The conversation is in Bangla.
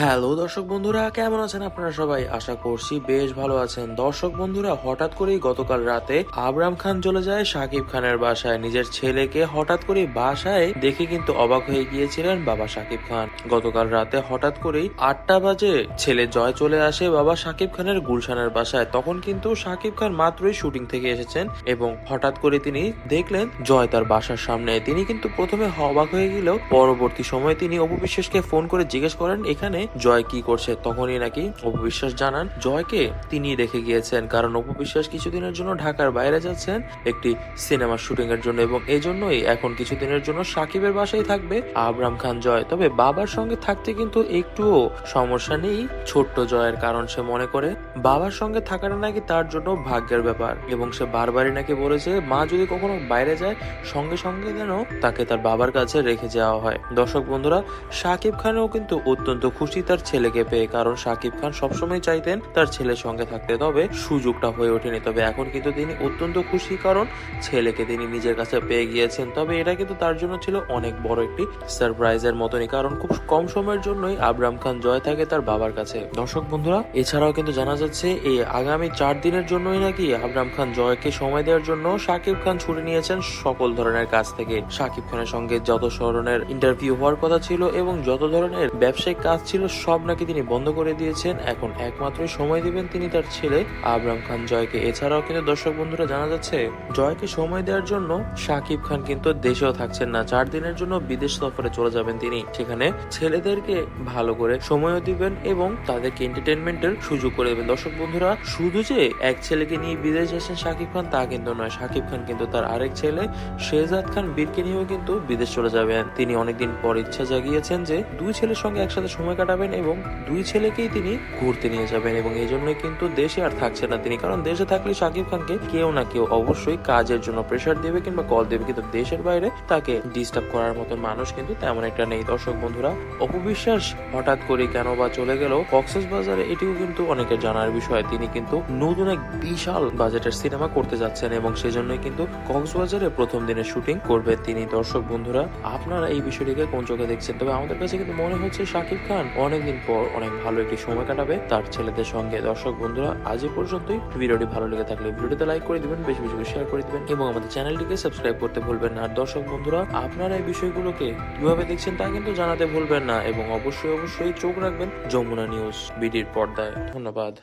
হ্যালো দর্শক বন্ধুরা, কেমন আছেন আপনারা সবাই? আশা করছি বেশ ভালো আছেন। দর্শক বন্ধুরা, হঠাৎ করেই গতকাল রাতে আবরাম খান চলে যায় সাকিব খানের বাসায়। নিজের ছেলেকে হঠাৎ করে বাসায় দেখে কিন্তু অবাক হয়ে গিয়েছিলেন বাবা সাকিব খান। গতকাল রাতে হঠাৎ করেই আটটা বাজে, ছেলে জয় চলে আসে বাবা সাকিব খানের গুলশানের বাসায়। তখন কিন্তু সাকিব খান মাত্রই শুটিং থেকে এসেছেন এবং হঠাৎ করে তিনি দেখলেন জয় তার বাসার সামনে। তিনি কিন্তু প্রথমে অবাক হয়ে গেলেও পরবর্তী সময়ে তিনি অপু বিশ্বাসকে ফোন করে জিজ্ঞেস করেন, এখানে জয় কি করছে তখনই নাকি অপু বিশ্বাস জানান। জয়কে তিনি রেখে গিয়েছেন, কারণ অপু বিশ্বাস কিছুদিনের জন্য ঢাকার বাইরে যাচ্ছেন একটি সিনেমার শুটিং এর জন্য এবং এজন্যই এখন কিছুদিনের জন্য সাকিবের বাসায় থাকবে আবরাম খান জয়। তবে বাবার সঙ্গে থাকতে কিন্তু একটুও সমস্যা নেই ছোট্ট জয়ের, কারণ সে মনে করে বাবার সঙ্গে থাকাটা নাকি তার জন্য ভাগ্যের ব্যাপার এবং সে বারবারই নাকি বলেছে মা যদি কখনো বাইরে যায়, সঙ্গে সঙ্গে যেন তাকে তার বাবার কাছে রেখে যাওয়া হয়। দর্শক বন্ধুরা, সাকিব খানও কিন্তু অত্যন্ত খুশি তার ছেলেকে পেয়ে, কারণ সাকিব খান সবসময় চাইতেন তার ছেলের সঙ্গে থাকতে। তবে সুযোগটা হয়ে ওঠেনি। তবে এখন কিন্তু তিনি অত্যন্ত খুশি, কারণ ছেলেকে তিনি নিজের কাছে পেয়ে গিয়েছেন। তবে এটা কিন্তু তার জন্য ছিল অনেক বড় একটি সারপ্রাইজের মতনই, কারণ খুব কম সময়ের জন্যই আবরাম খান জয় থাকে তার বাবার কাছে। দর্শক বন্ধুরা, এছাড়াও কিন্তু জানা যাচ্ছে এই আগামী চার দিনের জন্যই নাকি আবরাম খান জয়কে সময় দেওয়ার জন্য সাকিব খান ছুটি নিয়েছেন সকল ধরনের কাজ থেকে। সাকিব খানের সঙ্গে যত ধরনের ইন্টারভিউ হওয়ার কথা ছিল এবং যত ধরনের ব্যবসায়িক কাজ ছিল সব নাকি তিনি বন্ধ করে দিয়েছেন। এখন একমাত্র সময় দিবেন তিনি তার ছেলে আবরাম খান জয়কে। এছাড়াও কিন্তু দর্শক বন্ধুরা জানা যাচ্ছে, জয়কে সময় দেওয়ার জন্য সাকিব খান কিন্তু দেশেও থাকছেন না। চার দিনের জন্য বিদেশ সফরে চলে যাবেন তিনি। সেখানে ছেলেদেরকে ভালো করে সময়ও দিবেন এবং তাদেরকে এন্টারটেনমেন্টের সুযোগ করে দেবেন। দর্শক বন্ধুরা, শুধু যে এক ছেলেকে নিয়ে বিদেশ যাচ্ছেন সাকিব খান তা কিন্তু নয়। সাকিব খান কিন্তু তার আরেক ছেলে শেহজাদ খান বীরকে নিয়েও কিন্তু বিদেশ চলে যাবেন। তিনি অনেকদিন পর ইচ্ছা জাগিয়েছেন যে দুই ছেলের সঙ্গে একসাথে সময় কাটাবেন এবং দুই ছেলেকেই তিনি ঘুরতে নিয়ে যাবেন এবং এই জন্যই কিন্তু দেশে আর থাকছে না তিনি। কারণ দেশে থাকলে শাকিব খানকে কেউ না কেউ অবশ্যই কাজের জন্য প্রেশার দেবে কিংবা কল দেবে, কিন্তু দেশের বাইরে তাকে ডিস্টার্ব করার মতন মানুষ কিন্তু তেমন একটা নেই। দর্শক বন্ধুরা, অপবিশ্বাস হঠাৎ করে কেন বা চলে গেল? কক্সেস বাজারে এটিও কিন্তু অনেকের জানার বিষয়। তিনি কিন্তু নতুন এক বিশাল বাজেটের সিনেমা করতে যাচ্ছেন এবং সেজন্যই কিন্তু কক্সবাজারে প্রথম দিনের শুটিং করবে তিনি। দর্শক বন্ধুরা, আপনারা এই বিষয়টিকে কোন চোখে দেখছেন? তবে আমাদের কাছে কিন্তু মনে হচ্ছে শাকিব খান অনেকদিন পর অনেক ভালো একটি সময় কাটাবে তার ছেলেদের সঙ্গে। দর্শক বন্ধুরা, আজ এ পর্যন্তই। ভিডিওটি ভালো লেগে থাকলে ভিডিওতে লাইক করে দিবেন, বেশি বেশি শেয়ার করে দিবেন এবং আমাদের চ্যানেলটিকে সাবস্ক্রাইব করতে ভুলবেন না। আর দর্শক বন্ধুরা, আপনারা এই বিষয়গুলোকে কীভাবে দেখছেন তা কিন্তু জানাতে ভুলবেন না এবং অবশ্যই অবশ্যই চোখ রাখবেন যমুনা নিউজ বিডির পর্দায়। ধন্যবাদ।